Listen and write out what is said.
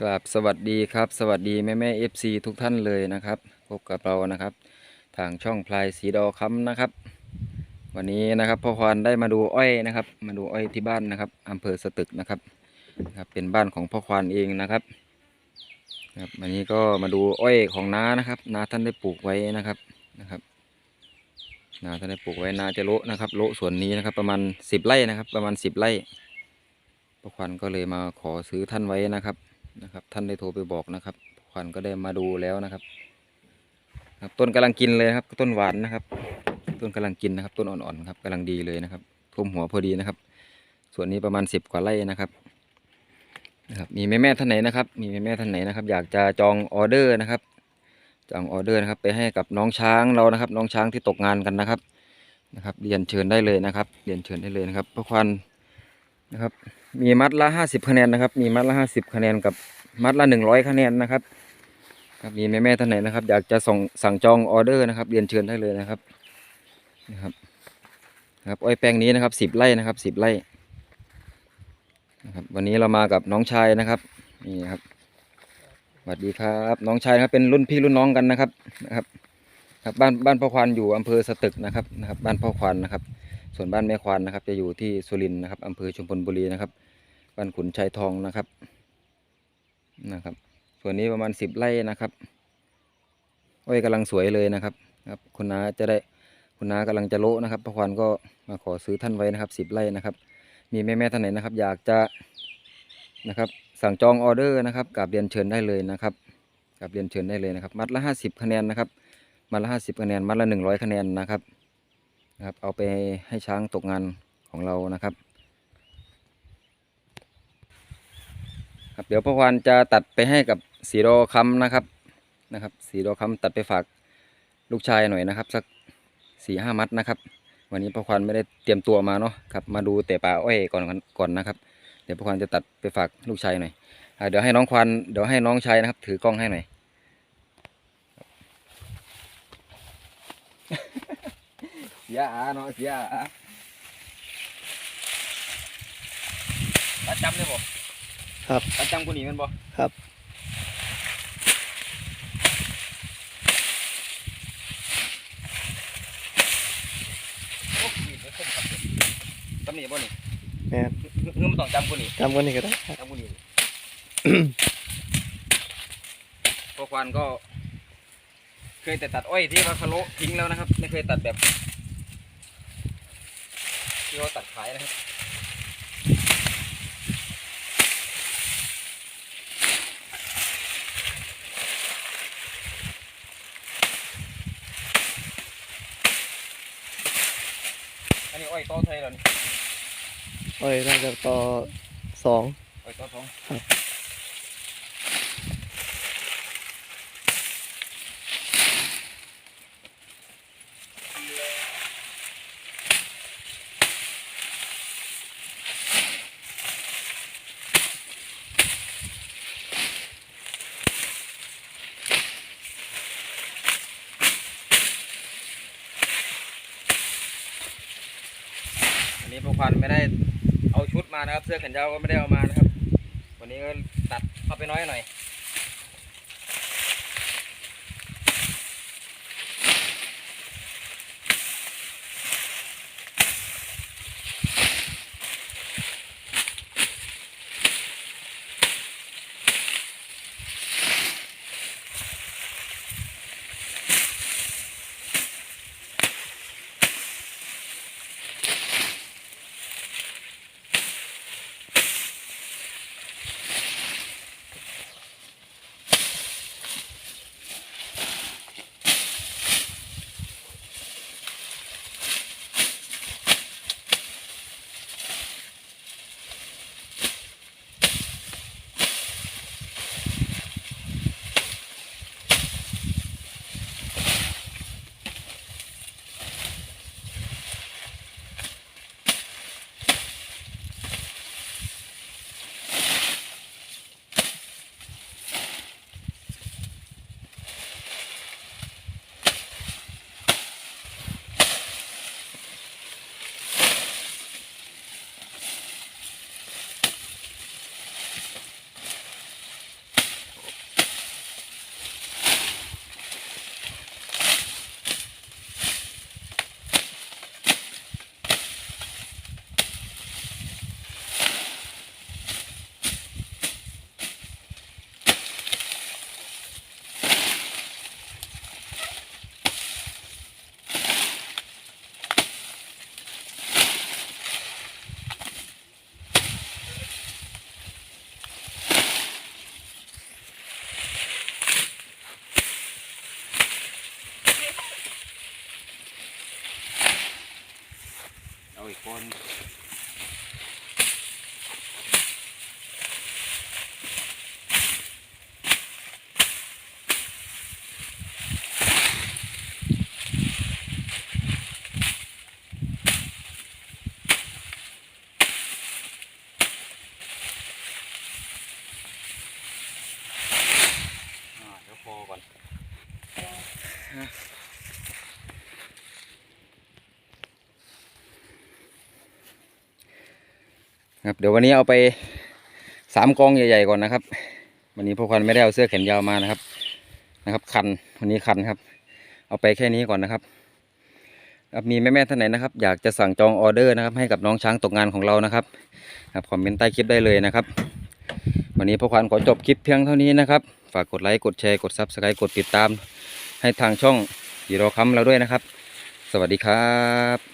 กราบสวัสดีครับ สวัสดีแม่แม่เอฟซีทุกท่านเลยนะครับ พบกับเรานะครับ ทางช่องพลายสีดอค้ำนะครับ วันนี้นะครับพ่อควานได้มาดูอ้อยนะครับ มาดูอ้อยที่บ้านนะครับอำเภอสตึกนะครับนะครับ เป็นบ้านของพ่อควานเองนะครับครับวันนี้ก็มาดูอ้อยของน้านะครับน้าท่านได้ปลูกไว้นะครับนะครับน้าท่านได้ปลูกไว้นาจะโละนะครับโละส่วนนี้นะครับ ประมาณสิบไร่นะครับ ประมาณสิบไร่พ่อควานก็เลยมาขอซื้อท่านไว้นะครับ นะครับ ท่านได้โทรไปบอกนะครับขวัญก็ได้มาดูแล้วนะครับครับ ต้นกำลังกินเลยครับ ต้นหวานนะครับ ต้นกำลังกินนะครับ ต้นอ่อนๆครับกำลังดีเลยนะครับท่วมหัวพอดีนะครับ ส่วนนี้ประมาณสิบกว่าไร่นะครับนะครับ มีแม่แม่ท่านไหนนะครับ มีแม่แม่ท่านไหนนะครับ อยากจะจองออเดอร์นะครับ จองออเดอร์นะครับ ไปให้กับน้องช้างเรานะครับ น้องช้างที่ตกงานกันนะครับนะครับเรียนเชิญได้เลยนะครับ เรียนเชิญได้เลยนะครับพระควันนะครับ มีมัดละห้าสิบคะแนนนะครับ มีมัดละห้าสิบคะแนนกับมัดละหนึ่งร้อยคะแนนนะครับครับมีแม่แม่ท่านไหนนะครับ อยากจะส่งสั่งจองออเดอร์นะครับเรียนเชิญได้เลยนะครับนะครับครับอ้อยแปลงนี้นะครับสิบไร่นะครับสิบไร่นะครับวันนี้เรามากับน้องชายนะครับนี่ครับสวัสดีครับ น้องชายครับเป็นรุ่นพี่รุ่นน้องกันนะครับนะครับ ครับบ้านบ้านพ่อควานอยู่อำเภอสตึกนะครับนะครับ บ้านพ่อควานนะครับ ส่วนบ้านแม่ควานนะครับ จะอยู่ที่สุรินทร์นะครับอำเภอชุมพลบุรีนะครับ บ้านขุนชัยทองนะครับนะครับ ส่วนนี้ประมาณสิบไร่นะครับอ้อยกำลังสวยเลยนะครับครับ คุณน้าจะได้คุณน้ากำลังจะโละนะครับพระควันก็มาขอซื้อท่านไว้นะครับสิบไร่นะครับ มีแม่แม่ๆท่านไหนนะครับ อยากจะนะครับ สั่งจองออเดอร์นะครับกับเรียนเชิญได้เลยนะครับกับเรียนเชิญได้เลยนะครับ มัดละห้าสิบคะแนนนะครับ มัดละห้าสิบคะแนน มัดละหนึ่งร้อยคะแนนนะครับ นะครับ เอาไปให้ช้างตกงานของเรานะครับ ครับเดี๋ยวพ่อควานจะตัดไปให้กับสีโรคำนะครับนะครับสีโรคำตัดไปฝากลูกชายหน่อยนะครับ สักสี่ห้ามัดนะครับ วันนี้พ่อควานไม่ได้เตรียมตัวมาเนาะครับมาดูแต่ป่าอ้อยก่อนก่อนนะครับ เดี๋ยวพ่อควานจะตัดไปฝากลูกชายหน่อยอเดี๋ยวให้น้องควานเดี๋ยวให้น้องชายนะครับ ถือกล้องให้หน่อย สียอาเนาะเสียอาตัดจำได้บ่ครับตัดจำกูหนีแมันบ่ครับโอ้มีดไม่คมครับจำหนีบ่นี่แม่นเงื้อมันต้องจำกูหนีจำกันนี่ก็ได้ครับจำกูหนีพวกควานก็ เคยแต่ตัดอ้อยที่ว่าเขาโละทิ้งแล้วนะครับ ไม่เคยตัดแบบ ที่เขาตัดขายนะครับอันนี้อ้อยต้อไทยเหรอนี่โอ้ยน่าจะต่อสองอ้อยต้อทอง นนี้พวกควันไม่ได้เอาชุดมานะครับ เสื้อแขนยาวก็ไม่ได้เอามานะครับ วันนี้ก็ตัดเข้าไปน้อยหน่อย เอาอีกคน ครับเดี๋ยววันนี้เอาไปสามกองใหญ่ๆก่อนนะครับ วันนี้พวกคันไม่ได้เอาเสื้อแขนยาวมานะครับนะครับ คันวันนี้คันครับ เอาไปแค่นี้ก่อนนะครับครับมีแม่ๆท่านไหนนะครับ อยากจะสั่งจองออเดอร์นะครับ ให้กับน้องช้างตกงานของเรานะครับครับคอมเมนต์ใต้คลิปได้เลยนะครับ วันนี้พวกคันขอจบคลิปเพียงเท่านี้นะครับ ฝากกดไลค์กดแชร์กดซับสไครต์กดติดตาม ให้ทางช่องยีโรคัมเราด้วยนะครับ สวัสดีครับ